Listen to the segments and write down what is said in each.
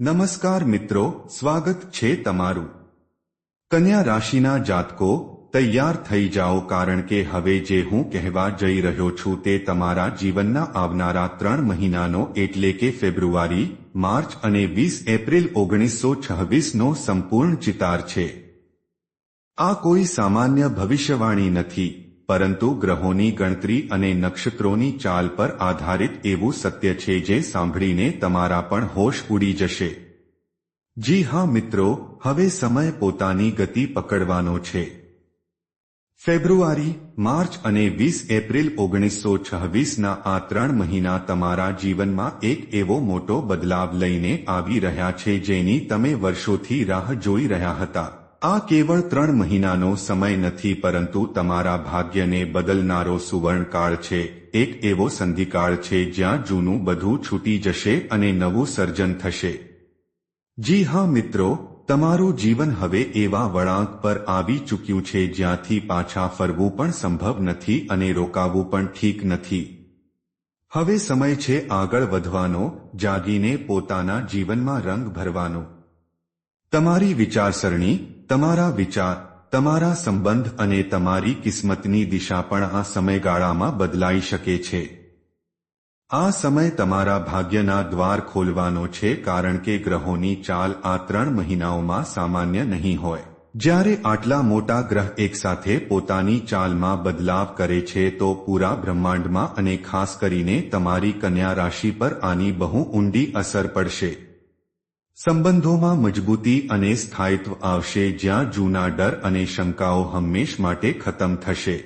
નમસ્કાર મિત્રો, સ્વાગત છે તમારું. કન્યા રાશિના જાતકો, તૈયાર થઈ જાઓ કારણ કે હવે જે હું કહેવા જઈ રહ્યો છું તે તમારા જીવનના આવનારા ત્રણ મહિનાનો એટલે કે ફેબ્રુઆરી, માર્ચ અને વીસ એપ્રિલ ઓગણીસો છવ્વીસનો સંપૂર્ણ ચિતાર છે. આ કોઈ સામાન્ય ભવિષ્યવાણી નથી. પરંતુ ગ્રહોની ગણતરી અને નક્ષત્રોની ચાલ પર આધારિત એવું સત્ય છે જે સાંભળીને તમારા પણ હોશ ઉડી જશે. જી હા મિત્રો, હવે સમય પોતાની ગતિ પકડવાનો છે. ફેબ્રુઆરી, માર્ચ અને વીસ એપ્રિલ ઓગણીસો છવ્વીસના આ ત્રણ મહિના તમારા જીવનમાં એક એવો મોટો બદલાવ લઈને આવી રહ્યા છે જેની તમે વર્ષોથી રાહ જોઈ રહ્યા હતા. આ કેવળ ત્રણ મહિનાનો સમય નથી પરંતુ તમારા ભાગ્યને બદલનારો સુવર્ણકાળ છે. એક એવો સંધિકાળ છે જ્યાં જૂનું બધું છૂટી જશે અને નવું સર્જન થશે. જી હા મિત્રો, તમારું જીવન હવે એવા વળાંક પર આવી ચૂક્યું છે જ્યાંથી પાછા ફરવું પણ સંભવ નથી અને રોકાવું પણ ઠીક નથી. હવે સમય છે આગળ વધવાનો, જાગીને પોતાના જીવનમાં રંગ ભરવાનો. તમારી વિચારસરણી તમારા વિચાર, તમારા સંબંધ અને તમારી કિસ્મતની દિશા પણ આ સમયગાળામાં બદલાઈ શકે છે. આ સમય તમારા ભાગ્યના દ્વાર ખોલવાનો છે કારણ કે ગ્રહોની ચાલ આ ત્રણ મહિનાઓમાં સામાન્ય નહીં હોય. જ્યારે આટલા મોટા ગ્રહ એકસાથે પોતાની ચાલમાં બદલાવ કરે છે તો પૂરા બ્રહ્માંડમાં અને ખાસ કરીને તમારી કન્યા રાશિ પર આની બહુ ઊંડી અસર પડશે. સંબંધોમાં મજબૂતી અને સ્થાયિત્વ આવશે જ્યાં જૂના ડર અને શંકાઓ હંમેશ માટે ખતમ થશે.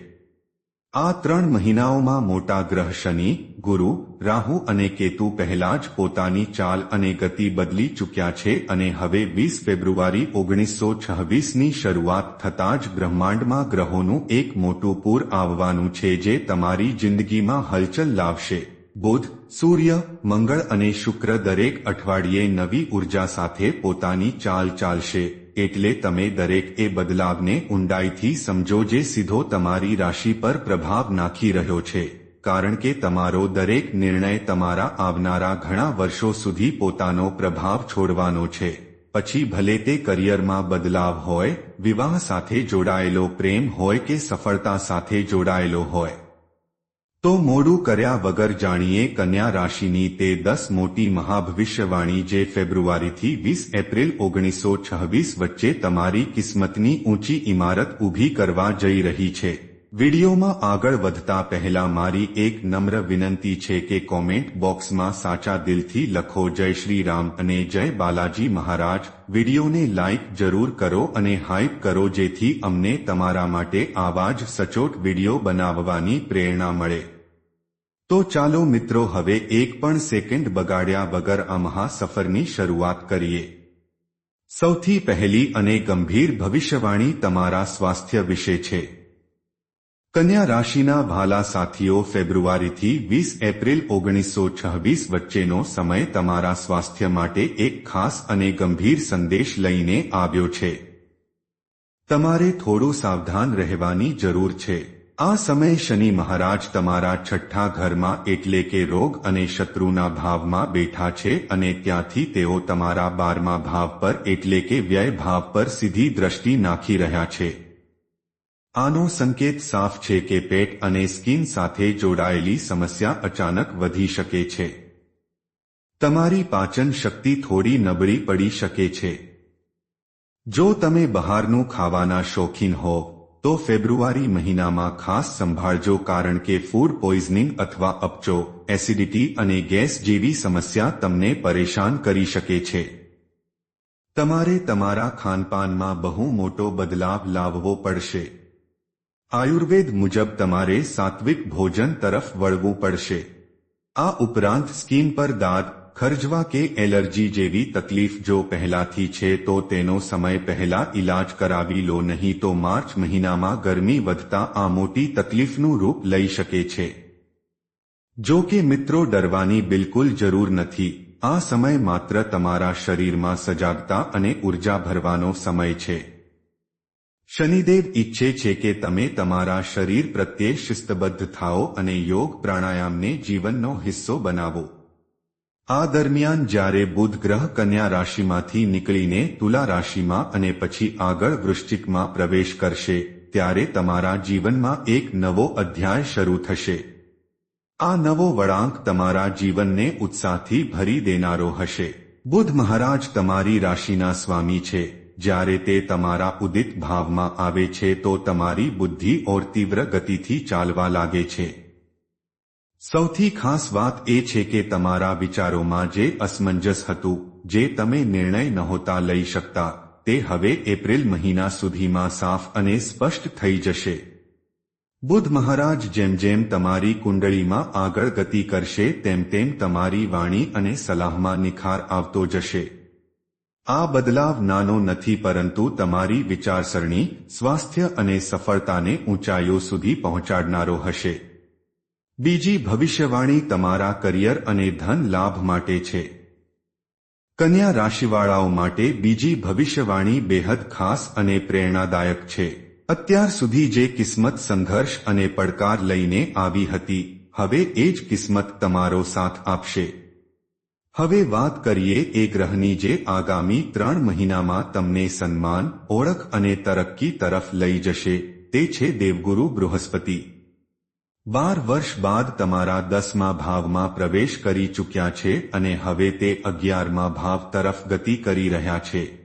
આ ત્રણ મહિનાઓમાં મોટા ગ્રહ શનિ, ગુરુ, રાહુ અને કેતુ પહેલા જ પોતાની ચાલ અને ગતિ બદલી ચૂક્યા છે અને હવે વીસ ફેબ્રુઆરી ઓગણીસો છવ્વીસની શરૂઆત થતાં જ બ્રહ્માંડમાં ગ્રહોનું એક મોટું પૂર આવવાનું છે જે તમારી જિંદગીમાં હલચલ લાવશે. બુધ, સૂર્ય, મંગળ અને શુક્ર દરેક અઠવાડિયે નવી ઊર્જા સાથે પોતાની ચાલ ચાલશે. એટલે તમે દરેક એ બદલાવને ઊંડાઈથી સમજો જે સીધો તમારી રાશિ પર પ્રભાવ નાખી રહ્યો છે. કારણ કે તમારો દરેક નિર્ણય તમારા આવનારા ઘણા વર્ષો સુધી પોતાનો પ્રભાવ છોડવાનો છે. પછી ભલે તે કરિયરમાં બદલાવ હોય, વિવાહ સાથે જોડાયેલો પ્રેમ હોય કે સફળતા સાથે જોડાયેલો હોય તો મોડું કર્યા વગર જાણીએ કન્યા રાશિની તે દસ મોટી મહાભવિષ્યવાણી જે ફેબ્રુઆરીથી વીસ એપ્રિલ ઓગણીસો છવ્વીસ વચ્ચે તમારી કિસ્મતની ઊંચી ઇમારત ઊભી કરવા જઈ રહી છે. વિડીયોમાં આગળ વધતા પહેલા મારી એક નમ્ર વિનંતી છે કે કોમેન્ટ બોક્સમાં સાચા દિલથી લખો જય શ્રી રામ અને જય બાલાજી મહારાજ. વિડીયોને લાઇક જરૂર કરો અને હાઇપ કરો જેથી અમને તમારા માટે આવા જ સચોટ વીડિયો બનાવવાની પ્રેરણા મળે. તો ચાલો મિત્રો હવે એક પણ સેકન્ડ બગાડ્યા વગર આ મહાસફરની શરૂઆત કરીએ. સૌથી પહેલી અને ગંભીર ભવિષ્યવાણી તમારા સ્વાસ્થ્ય વિશે છે. કન્યા રાશિના ભાલા સાથીઓ, ફેબ્રુઆરીથી વીસ એપ્રિલ ઓગણીસો છવ્વીસ વચ્ચેનો સમય તમારા સ્વાસ્થ્ય માટે એક ખાસ અને ગંભીર સંદેશ લઈને આવ્યો છે. તમારે થોડું સાવધાન રહેવાની જરૂર છે. આ સમય શનિ મહારાજ તમારા છઠ્ઠા ઘરમાં એટલે કે રોગ અને શત્રુના ભાવમાં બેઠા છે અને ત્યાંથી તેઓ તમારા બારમા ભાવ પર એટલે કે વ્યય ભાવ પર સીધી દ્રષ્ટિ નાખી રહ્યા છે. આનો સંકેત સાફ છે કે પેટ અને સ્કિન સાથે જોડાયેલી સમસ્યા અચાનક વધી શકે છે. તમારી પાચન શક્તિ થોડી નબળી પડી શકે છે. જો તમે બહારનું ખાવાના શોખીન હો, તો ફેબ્રુઆરી મહિનામાં ખાસ સંભાળજો કારણ કે ફૂડ પોઈઝનિંગ અથવા અપચો, એસિડિટી અને ગેસ જેવી સમસ્યા તમને પરેશાન કરી શકે છે. તમારે તમારા ખાનપાનમાં બહુ મોટો બદલાવ લાવવો પડશે. આયુર્વેદ મુજબ તમારે સાત્વિક ભોજન તરફ વળવું પડશે. આ ઉપરાંત સ્કીન પર દાંત ખર્જવા કે એલર્જી જેવી તકલીફ જો પહેલાથી છે તો તેનો સમય પહેલા ઇલાજ કરાવી લો નહીં તો માર્ચ મહિનામાં ગરમી વધતા આ મોટી તકલીફનું રૂપ લઈ શકે છે. જો કે મિત્રો ડરવાની બિલકુલ જરૂર નથી. આ સમય માત્ર તમારા શરીરમાં સજાગતા અને ઊર્જા ભરવાનો સમય છે. શનિદેવ ઈચ્છે છે કે તમે તમારા શરીર પ્રત્યે શિસ્તબદ્ધ થાઓ અને યોગ પ્રાણાયામને જીવનનો હિસ્સો બનાવો. આ દરમિયાન જ્યારે બુધ ગ્રહ કન્યા રાશિમાંથી નીકળીને તુલા રાશિમાં અને પછી આગળ વૃશ્ચિકમાં પ્રવેશ કરશે, ત્યારે તમારા જીવનમાં એક નવો અધ્યાય શરૂ થશે. આ નવો વળાંક તમારા જીવનને ઉત્સાહથી ભરી દેનારો હશે. બુધ મહારાજ તમારી રાશિના સ્વામી છે. જ્યારે તે તમારા ઉદિત ભાવમાં આવે છે તો તમારી બુદ્ધિ ઓર તીવ્ર ગતિથી ચાલવા લાગે છે. સૌથી ખાસ વાત એ છે કે તમારા વિચારોમાં જે અસમંજસ હતું, જે તમે નિર્ણય નહોતા લઈ શકતા, તે હવે એપ્રિલ મહિના સુધીમાં સાફ અને સ્પષ્ટ થઈ જશે. બુધ મહારાજ જેમ જેમ તમારી કુંડળીમાં આગળ ગતિ કરશે, તેમ તેમ તમારી વાણી અને સલાહમાં નિખાર આવતો જશે. આ બદલાવ નાનો નથી પરંતુ તમારી વિચારસરણી, સ્વાસ્થ્ય અને સફળતાને ઊંચાઈઓ સુધી પહોંચાડનારો હશે. બીજી ભવિષ્યવાણી તમારા કરિયર અને ધન લાભ માટે છે. કન્યા રાશિવાળાઓ માટે બીજી ભવિષ્યવાણી બેહદ ખાસ અને પ્રેરણાદાયક છે. અત્યાર સુધી જે કિસ્મત સંઘર્ષ અને પડકાર લઈને આવી હતી, હવે એ જ કિસ્મત તમારો સાથ આપશે. હવે વાત કરીએ એ ગ્રહની જે આગામી ત્રણ મહિનામાં તમને સન્માન, ઓળખ અને તરક્કી તરફ લઈ જશે, તે છે દેવગુરુ બૃહસ્પતિ. બાર વર્ષ બાદ તમારા દસમા ભાવમાં પ્રવેશ કરી ચૂક્યા છે અને હવે તે અગિયારમા ભાવ તરફ ગતિ કરી રહ્યા છે.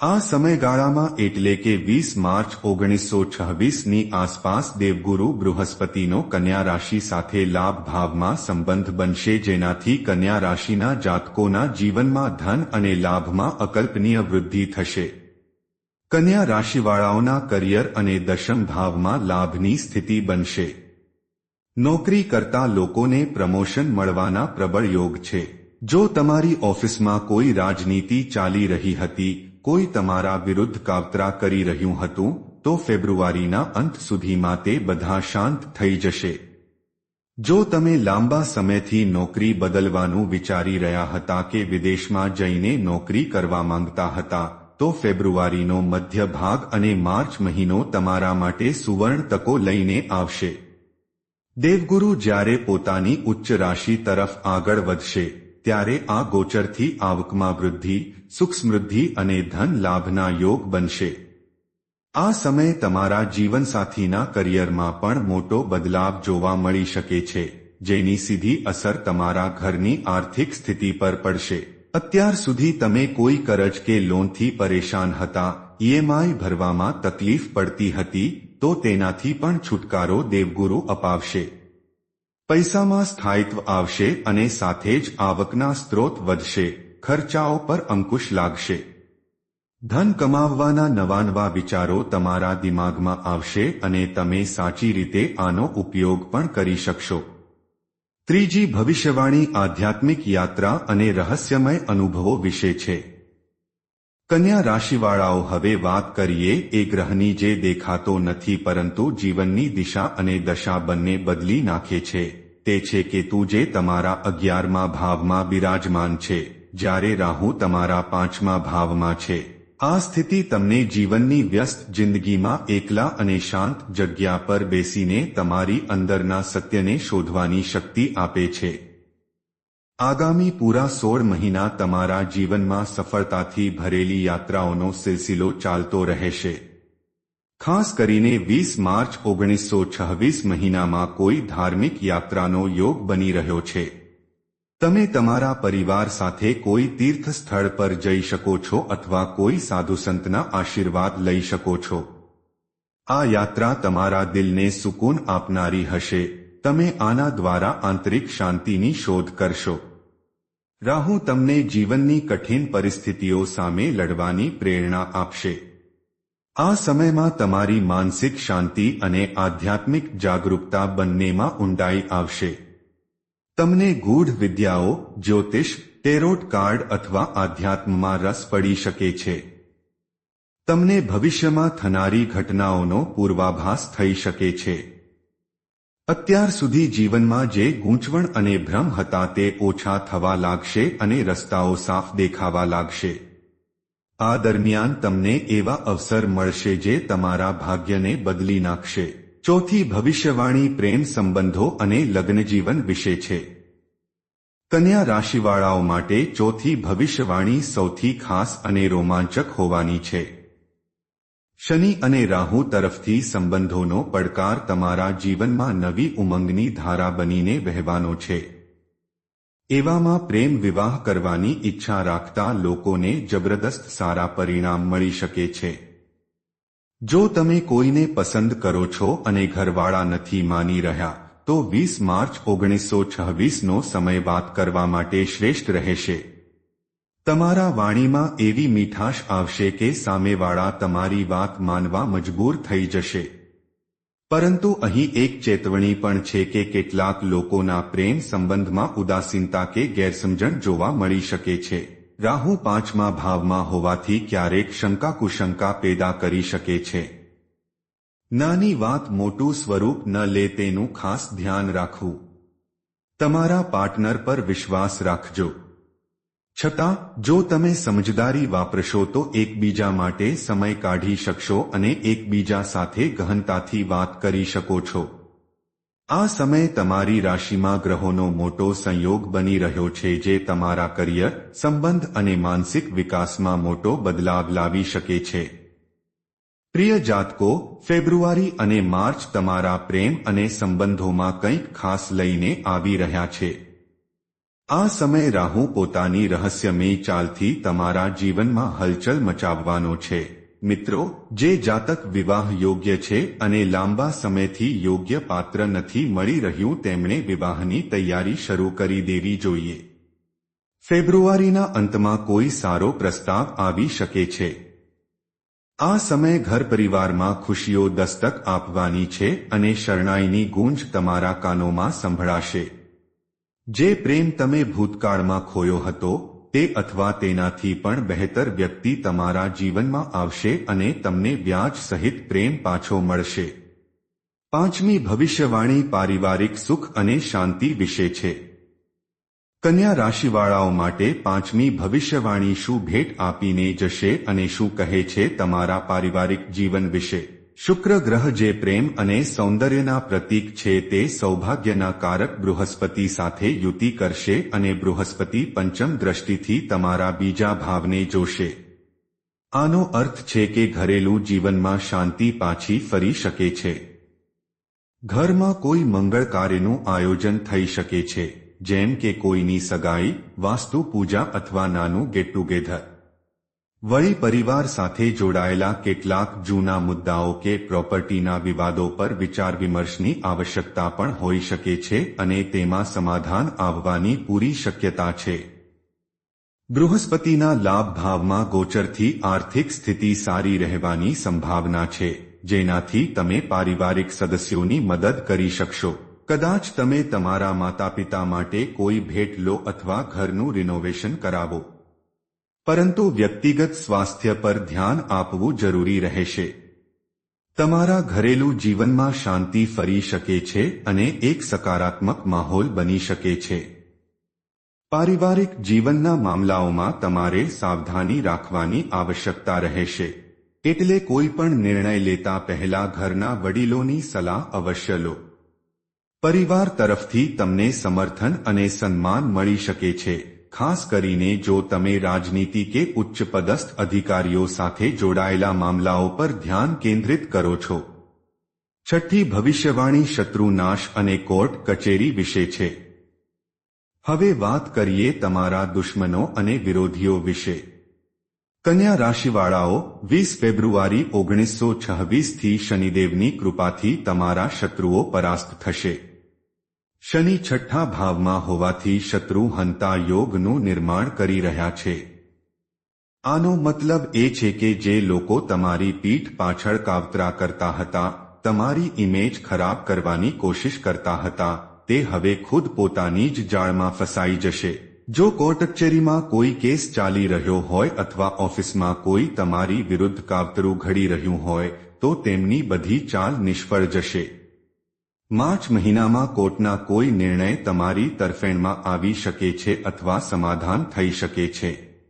આ સમયગાળામાં એટલે કે વીસ માર્ચ ઓગણીસો છવ્વીસની આસપાસ દેવગુરુ બૃહસ્પતિનો કન્યા રાશિ સાથે લાભ ભાવમાં સંબંધ બનશે જેનાથી કન્યા રાશિના જાતકોના જીવનમાં ધન અને લાભમાં અકલ્પનીય વૃદ્ધિ થશે. કન્યા રાશિવાળાઓના કરિયર અને દશમ ભાવમાં લાભની સ્થિતિ બનશે. નોકરી કરતા લોકોને પ્રમોશન મળવાના પ્રબળ યોગ છે. જો તમારી ઓફિસમાં કોઈ રાજનીતિ ચાલી રહી હતી કોઈ તમારા વિરુદ્ધ કાવતરા કરી રહ્યું હતું, તો ફેબ્રુઆરીના અંત સુધીમાં તે બધા શાંત થઈ જશે. જો તમે લાંબા સમયથી નોકરી બદલવાનું વિચારી રહ્યા હતા કે વિદેશમાં જઈને નોકરી કરવા માંગતા હતા, તો ફેબ્રુઆરીનો મધ્ય ભાગ અને માર્ચ મહિનો તમારા માટે સુવર્ણ તકો લઈને આવશે. દેવગુરુ જ્યારે પોતાની ઉચ્ચ રાશિ તરફ આગળ વધશે ત્યારે આ ગોચરથી આવકમાં વૃદ્ધિ સુખ સમૃદ્ધિ અને ધન લાભના યોગ બનશે. આ સમયે તમારા જીવનસાથીના કરિયરમાં પણ મોટો બદલાવ જોવા મળી શકે છે, જેની સીધી અસર તમારા ઘરની આર્થિક સ્થિતિ પર પડશે. અત્યાર સુધી તમે કોઈ કરજ કે લોનથી પરેશાન હતા ઈએમઆઈ ભરવામાં તકલીફ પડતી હતી, તો તેનાથી પણ છુટકારો દેવગુરુ અપાવશે. પૈસામાં સ્થાયિત્વ આવશે અને સાથે જ આવકના સ્ત્રોત વધશે, ખર્ચાઓ પર અંકુશ લાગશે. ધન કમાવવાના નવા નવા વિચારો તમારા દિમાગમાં આવશે અને તમે સાચી રીતે આનો ઉપયોગ પણ કરી શકશો. ત્રીજી ભવિષ્યવાણી આધ્યાત્મિક યાત્રા અને રહસ્યમય અનુભવો વિશે છે. કન્યા રાશિવાળાઓ હવે વાત કરીએ એ ગ્રહની જે દેખાતો નથી પરંતુ જીવનની દિશા અને દશા બંને બદલી નાખે છે. તે છે કે તું જે તમારા અગિયારમા ભાવમાં બિરાજમાન છે, જ્યારે રાહુ તમારા પાંચમા ભાવમાં છે. આ સ્થિતિ તમને જીવનની વ્યસ્ત જિંદગીમાં એકલા અને શાંત જગ્યા પર બેસીને તમારી અંદરના સત્યને શોધવાની શક્તિ આપે છે. આગામી પૂરા સોળ મહિના તમારા જીવનમાં સફળતાથી ભરેલી યાત્રાઓનો સિલસિલો ચાલતો રહેશે. ખાસ કરીને વીસ માર્ચ ઓગણીસો છવ્વીસ મહિનામાં કોઈ ધાર્મિક યાત્રાનો યોગ બની રહ્યો છે. તમે તમારા પરિવાર સાથે કોઈ તીર્થ સ્થળ પર જઈ શકો છો અથવા કોઈ સાધુસંતના આશીર્વાદ લઈ શકો છો. આ યાત્રા તમારા દિલને સુકૂન આપનારી હશે. તમે આના દ્વારા આંતરિક શાંતિની શોધ કરશો. રાહુ તમને જીવનની કઠિન પરિસ્થિતિઓ સામે લડવાની પ્રેરણા આપશે. આ સમયમાં તમારી માનસિક શાંતિ અને આધ્યાત્મિક જાગરૂકતા બંનેમાં ઊંડાઈ આવશે. તમને ગૂઢ વિદ્યાઓ, જ્યોતિષ, ટેરોટ કાર્ડ અથવા આધ્યાત્મમાં રસ પડી શકે છે. તમને ભવિષ્યમાં થનારી ઘટનાઓનો પૂર્વાભાસ થઈ શકે છે. અત્યાર સુધી જીવનમાં જે ગૂંચવણ અને ભ્રમ હતા તે ઓછા થવા લાગશે અને રસ્તાઓ સાફ દેખાવા લાગશે. આ દરમિયાન તમને એવા અવસર મળશે જે તમારા ભાગ્યને બદલી નાખશે. ચોથી, ભવિષ્યવાણી, પ્રેમ સંબંધો અને લગ્નજીવન વિશે છે. કન્યા રાશિવાળાઓ માટે ચોથી ભવિષ્યવાણી સૌથી ખાસ અને રોમાંચક હોવાની છે. શનિ અને રાહુ તરફથી સંબંધોનો પડકાર તમારા જીવનમાં નવી ઉમંગની ધારા બનીને વહેવાનો છે. એવામાં પ્રેમ વિવાહ કરવાની ઈચ્છા રાખતા લોકોને જબરદસ્ત સારા પરિણામ મળી શકે છે. જો તમે કોઈને પસંદ કરો છો અને ઘરવાળા નથી માની રહ્યા, તો વીસ માર્ચ ઓગણીસો છવ્વીસનો સમય વાત કરવા માટે શ્રેષ્ઠ રહેશે. તમારા વાણીમાં એવી મીઠાશ આવશે કે સામેવાળા તમારી વાત માનવા મજબૂર થઈ જશે. પરંતુ અહીં એક ચેતવણી પણ છે કે કેટલાક લોકોના પ્રેમ સંબંધમાં ઉદાસીનતા કે ગેરસમજણ જોવા મળી શકે છે. રાહુ પાંચમા ભાવમાં હોવાથી ક્યારેક શંકા કુશંકા પેદા કરી શકે છે. નાની વાત મોટું સ્વરૂપ ન લે તેનું ખાસ ધ્યાન રાખવું. તમારા પાર્ટનર પર વિશ્વાસ રાખજો. છતાં, જો તમે સમજદારી વાપરશો તો એકબીજા માટે સમય કાઢી શકશો અને એકબીજા સાથે ગહનતાથી વાત કરી શકો છો. આ સમય તમારી રાશિમાં ગ્રહોનો મોટો સંયોગ બની રહ્યો છે જે તમારા કરિયર, સંબંધ અને માનસિક વિકાસમાં મોટો બદલાવ લાવી શકે છે. પ્રિય જાતકો, ફેબ્રુઆરી અને માર્ચ તમારા પ્રેમ અને સંબંધોમાં કંઈક ખાસ લઈને આવી રહ્યા છે. આ સમય રાહુ પોતાની રહસ્યમય ચાલથી તમારા જીવનમાં હલચલ મચાવવાનો છે. મિત્રો, જે જાતક વિવાહ યોગ્ય છે અને લાંબા સમયથી યોગ્ય પાત્ર નથી મળી રહ્યું તેમણે વિવાહની તૈયારી શરૂ કરી દેવી જોઈએ. ફેબ્રુઆરીના અંતમાં કોઈ સારો પ્રસ્તાવ આવી શકે છે. આ સમય ઘર પરિવારમાં ખુશીઓ દસ્તક આપવાની છે અને શરણાઈની ગુંજ તમારા કાનોમાં સંભળાશે. જે પ્રેમ તમે ભૂતકાળમાં ખોયો હતો, તે અથવા તેનાથી પણ બહેતર વ્યક્તિ તમારા જીવનમાં આવશે અને તમને વ્યાજ સહિત પ્રેમ પાછો મળશે. પાંચમી ભવિષ્યવાણી પારિવારિક સુખ અને શાંતિ વિશે છે. કન્યા રાશિવાળાઓ માટે પાંચમી ભવિષ્યવાણી શું ભેટ આપીને જશે અને શું કહે છે તમારા પારિવારિક જીવન વિશે? શુક્ર ગ્રહ જે પ્રેમ અને સૌંદર્યના પ્રતીક છે તે સૌભાગ્યના કારક બૃહસ્પતિ સાથે યુતિ કરશે અને બૃહસ્પતિ પંચમ દ્રષ્ટિથી તમારા બીજા ભાવને જોશે. આનો અર્થ છે કે ઘરેલું જીવનમાં શાંતિ પાછી ફરી શકે છે. ઘરમાં કોઈ મંગળ કાર્યનું આયોજન થઈ શકે છે, જેમ કે કોઈની સગાઈ, વાસ્તુ પૂજા અથવા નાનું ગેટ ટુગેધર. વળી પરિવાર સાથે જોડાયેલા કેટલાક જૂના મુદ્દાઓ કે પ્રોપર્ટીના વિવાદો પર વિચાર વિમર્શની આવશ્યકતા પણ હોઈ શકે છે અને તેમાં સમાધાન આવવાની પૂરી શક્યતા છે. બૃહસ્પતિના લાભ ભાવમાં ગોચરથી આર્થિક સ્થિતિ સારી રહેવાની સંભાવના છે, જેનાથી તમે પારિવારિક સદસ્યોની મદદ કરી શકશો. કદાચ તમે તમારા માતા પિતા માટે કોઈ ભેટ લો અથવા ઘરનું રિનોવેશન કરાવો. પરંતુ વ્યક્તિગત સ્વાસ્થ્ય પર ધ્યાન આપવું જરૂરી રહેશે. તમારા ઘરેલું જીવનમાં શાંતિ ફરી શકે છે અને એક સકારાત્મક માહોલ બની શકે છે. પારિવારિક જીવનના મામલાઓમાં તમારે સાવધાની રાખવાની આવશ્યકતા રહેશે. એટલે કોઈ પણ નિર્ણય લેતા પહેલા ઘરના વડીલોની સલાહ અવશ્ય લો. પરિવાર તરફથી તમને સમર્થન અને સન્માન મળી શકે છે. ખાસ કરીને જો તમે રાજનીતિ કે ઉચ્ચ પદસ્થ અધિકારીઓ સાથે જોડાયેલા મામલાઓ પર ધ્યાન કેન્દ્રિત કરો છો. છઠ્ઠી ભવિષ્યવાણી શત્રુનાશ અને કોર્ટ કચેરી વિશે છે. હવે વાત કરીએ તમારા દુશ્મનો અને વિરોધીઓ વિશે. કન્યા રાશિવાળાઓ, વીસ ફેબ્રુઆરી ઓગણીસો છવ્વીસથી શનિદેવની કૃપાથી તમારા શત્રુઓ પરાસ્ત થશે. શનિ છઠ્ઠા ભાવમાં હોવાથી શત્રુ હંતા યોગનું નિર્માણ કરી રહ્યા છે. આનો મતલબ એ છે કે જે લોકો તમારી પીઠ પાછળ કાવતરા કરતા હતા, તમારી ઇમેજ ખરાબ કરવાની કોશિશ કરતા હતા, તે હવે ખુદ પોતાની જ જાળમાં ફસાઈ જશે. જો કોર્ટ કચેરીમાં કોઈ કેસ ચાલી રહ્યો હોય અથવા ઓફિસમાં કોઈ તમારી વિરુદ્ધ કાવતરું ઘડી રહ્યું હોય, તો તેમની બધી ચાલ નિષ્ફળ જશે. માર્ચ મહિનામાં કોર્ટના કોઈ નિર્ણય તમારી તરફેણમાં આવી શકે છે અથવા સમાધાન થઈ શકે છે.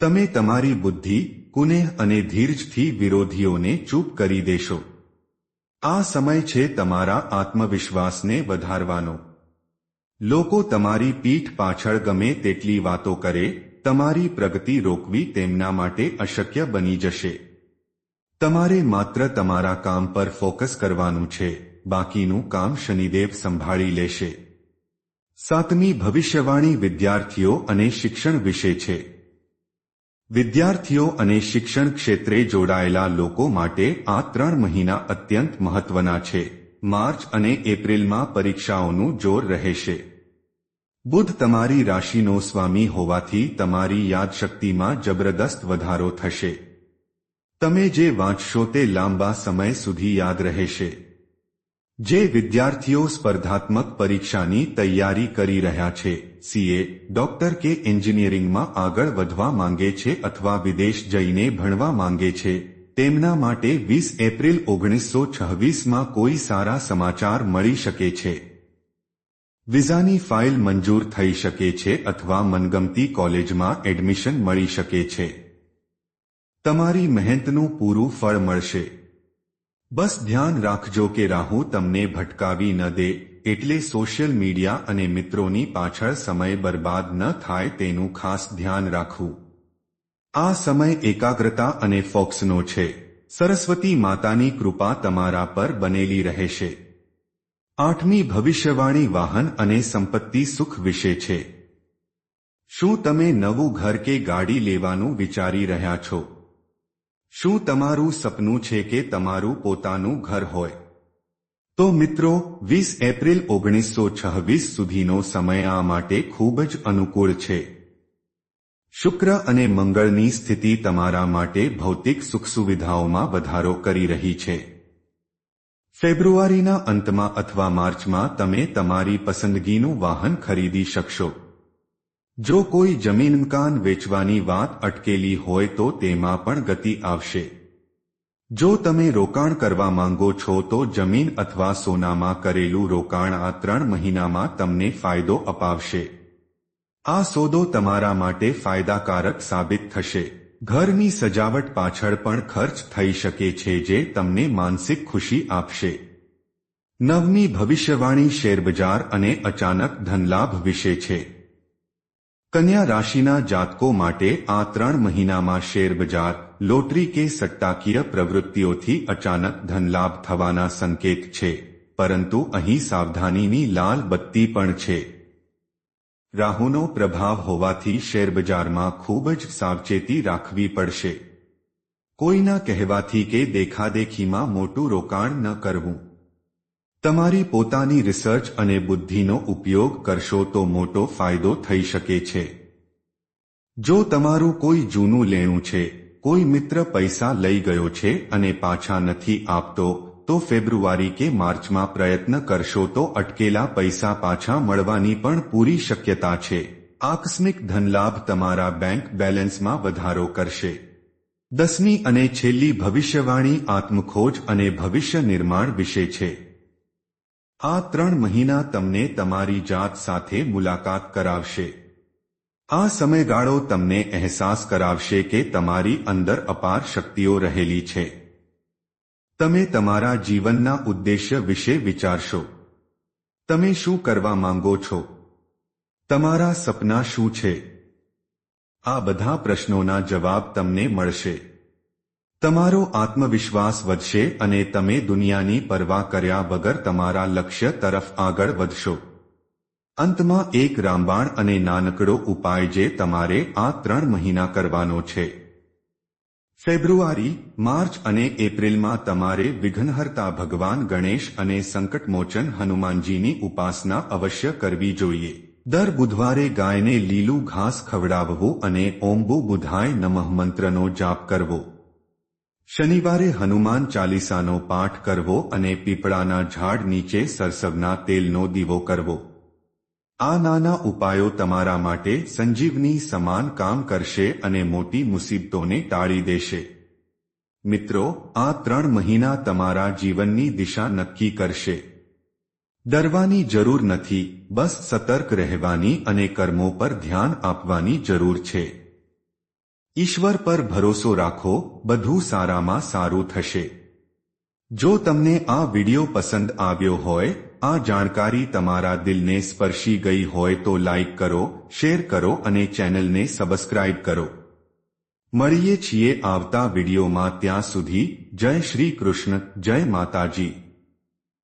તમે તમારી બુદ્ધિ, કુનેહ અને ધીરજથી વિરોધીઓને ચૂપ કરી દેશો. આ સમય છે તમારા આત્મવિશ્વાસને વધારવાનો. લોકો તમારી પીઠ પાછળ ગમે તેટલી વાતો કરે, તમારી પ્રગતિ રોકવી તેમના માટે અશક્ય બની જશે. તમારે માત્ર તમારા કામ પર ફોકસ કરવાનું છે. બાકીનું કામ શનિદેવ સંભાળી લેશે. સાતમી ભવિષ્યવાણી વિદ્યાર્થીઓ અને શિક્ષણ વિશે છે. વિદ્યાર્થીઓ અને શિક્ષણ ક્ષેત્રે જોડાયેલા લોકો માટે આ ત્રણ મહિના અત્યંત મહત્વના છે. માર્ચ અને એપ્રિલમાં પરીક્ષાઓનું જોર રહેશે. બુધ તમારી રાશિનો સ્વામી હોવાથી તમારી યાદશક્તિમાં જબરદસ્ત વધારો થશે. તમે જે વાંચશો તે લાંબા સમય સુધી યાદ રહેશે. જે વિદ્યાર્થીઓ સ્પર્ધાત્મક પરીક્ષાની તૈયારી કરી રહ્યા છે, સીએ ડોક્ટર કે એન્જિનિયરિંગમાં આગળ વધવા માંગે છે અથવા વિદેશ જઈને ભણવા માંગે છે, તેમના માટે વીસ એપ્રિલ ઓગણીસો છવ્વીસમાં કોઈ સારા સમાચાર મળી શકે છે. વિઝાની ફાઇલ મંજૂર થઈ શકે છે અથવા મનગમતી કોલેજમાં એડમિશન મળી શકે છે. તમારી મહેનતનું પૂરું ફળ મળશે. બસ ધ્યાન રાખજો કે રાહુ તમને ભટકાવી ન દે, એટલે સોશિયલ મીડિયા અને મિત્રોની પાછળ સમય બરબાદ ન થાય તેનું ખાસ ધ્યાન રાખવું. આ સમય એકાગ્રતા અને ફોક્સનો છે. સરસ્વતી માતાની કૃપા તમારા પર બનેલી રહેશે. આઠમી ભવિષ્યવાણી વાહન અને સંપત્તિ સુખ વિશે છે. શું તમે નવું ઘર કે ગાડી લેવાનું વિચારી રહ્યા છો? શું તમારું સપનું છે કે તમારું પોતાનું ઘર હોય? તો મિત્રો, વીસ એપ્રિલ ઓગણીસો છવ્વીસ સુધીનો સમય આ માટે ખૂબ જ અનુકૂળ છે. શુક્ર અને મંગળની સ્થિતિ તમારા માટે ભૌતિક સુખ સુવિધાઓમાં વધારો કરી રહી છે. ફેબ્રુઆરીના અંતમાં અથવા માર્ચમાં તમે તમારી પસંદગીનું વાહન ખરીદી શકશો. જો કોઈ જમીન મકાન વેચવાની વાત અટકેલી હોય તો તેમાં પણ ગતિ આવશે. જો તમે રોકાણ કરવા માંગો છો તો જમીન અથવા સોનામાં કરેલું રોકાણ આ ત્રણ મહિનામાં તમને ફાયદો અપાવશે. આ સોદો તમારા માટે ફાયદાકારક સાબિત થશે. ઘરની સજાવટ પાછળ પણ ખર્ચ થઈ શકે છે જે તમને માનસિક ખુશી આપશે. નવમી ભવિષ્યવાણી શેરબજાર અને અચાનક ધનલાભ વિશે છે. કન્યા રાશિના જાતકો માટે આ ત્રણ મહિનામાં શેરબજાર લોટરી કે સટ્ટાકીય પ્રવૃત્તિઓથી અચાનક ધનલાભ થવાના સંકેત છે પરંતુ અહીં સાવધાનીની લાલ બત્તી પણ છે રાહુનો પ્રભાવ હોવાથી શેરબજારમાં ખૂબ જ સાવચેતી રાખવી પડશે કોઈના કહેવાથી કે દેખાદેખીમાં મોટું રોકાણ ન કરવું તમારી પોતાની રિસર્ચ અને બુદ્ધિનો ઉપયોગ કરશો તો મોટો ફાયદો થઈ શકે છે. જો તમારું કોઈ જૂનું લેણું છે, કોઈ મિત્ર પૈસા લઈ ગયો છે અને પાછા નથી આપતો, તો ફેબ્રુઆરી કે માર્ચમાં પ્રયત્ન કરશો તો અટકેલા પૈસા પાછા મળવાની પણ પૂરી શક્યતા છે. આકસ્મિક ધનલાભ તમારા બેંક બેલેન્સમાં વધારો કરશે. દસમી અને છેલ્લી ભવિષ્યવાણી આત્મખોજ અને ભવિષ્ય નિર્માણ વિશે છે. આ ત્રણ મહિના તમને તમારી જાત સાથે મુલાકાત કરાવશે. આ સમયગાળો તમને અહેસાસ કરાવશે કે તમારી અંદર અપાર શક્તિઓ રહેલી છે. તમે તમારા જીવનના ઉદ્દેશ્ય વિશે વિચારશો. તમે શું કરવા માંગો છો? તમારા સપના શું છે? આ બધા પ્રશ્નોના જવાબ તમને મળશે. તમારો આત્મવિશ્વાસ વધશે અને તમે દુનિયાની પરવા કર્યા વગર તમારા લક્ષ્ય તરફ આગળ વધશો. અંતમાં એક રામબાણ અને નાનકડો ઉપાય જે તમારે આ ત્રણ મહિના કરવાનો છે. ફેબ્રુઆરી, માર્ચ અને એપ્રિલમાં તમારે વિઘ્નહર્તા ભગવાન ગણેશ અને સંકટમોચન હનુમાનજીની ઉપાસના અવશ્ય કરવી જોઈએ. દર બુધવારે ગાયને લીલું ઘાસ ખવડાવવું અને ઓમ્બુ બુધાય નમઃ મંત્રનો જાપ કરવો. શનિવારે હનુમાન ચાલીસાનો પાઠ કરવો અને પીપળાના ઝાડ નીચે સરસવના તેલનો દીવો કરવો. આ નાના ઉપાયો તમારા માટે સંજીવની સમાન કામ કરશે અને મોટી મુસીબતોને ટાળી દેશે. મિત્રો, આ ત્રણ મહિના તમારા જીવનની દિશા નક્કી કરશે. ડરવાની જરૂર નથી, બસ સતર્ક રહેવાની અને કર્મો પર ધ્યાન આપવાની જરૂર છે. ઈશ્વર પર ભરોસો રાખો, બધું સારામાં સારું થશે. જો તમને આ વિડિયો પસંદ આવ્યો હોય, આ જાણકારી તમારા દિલને સ્પર્શી ગઈ હોય તો લાઈક કરો, શેર કરો અને ચેનલને સબસ્ક્રાઇબ કરો. મળીએ છીએ આવતા વિડિયોમાં ત્યાં સુધી, જય શ્રી કૃષ્ણ, જય માતાજી.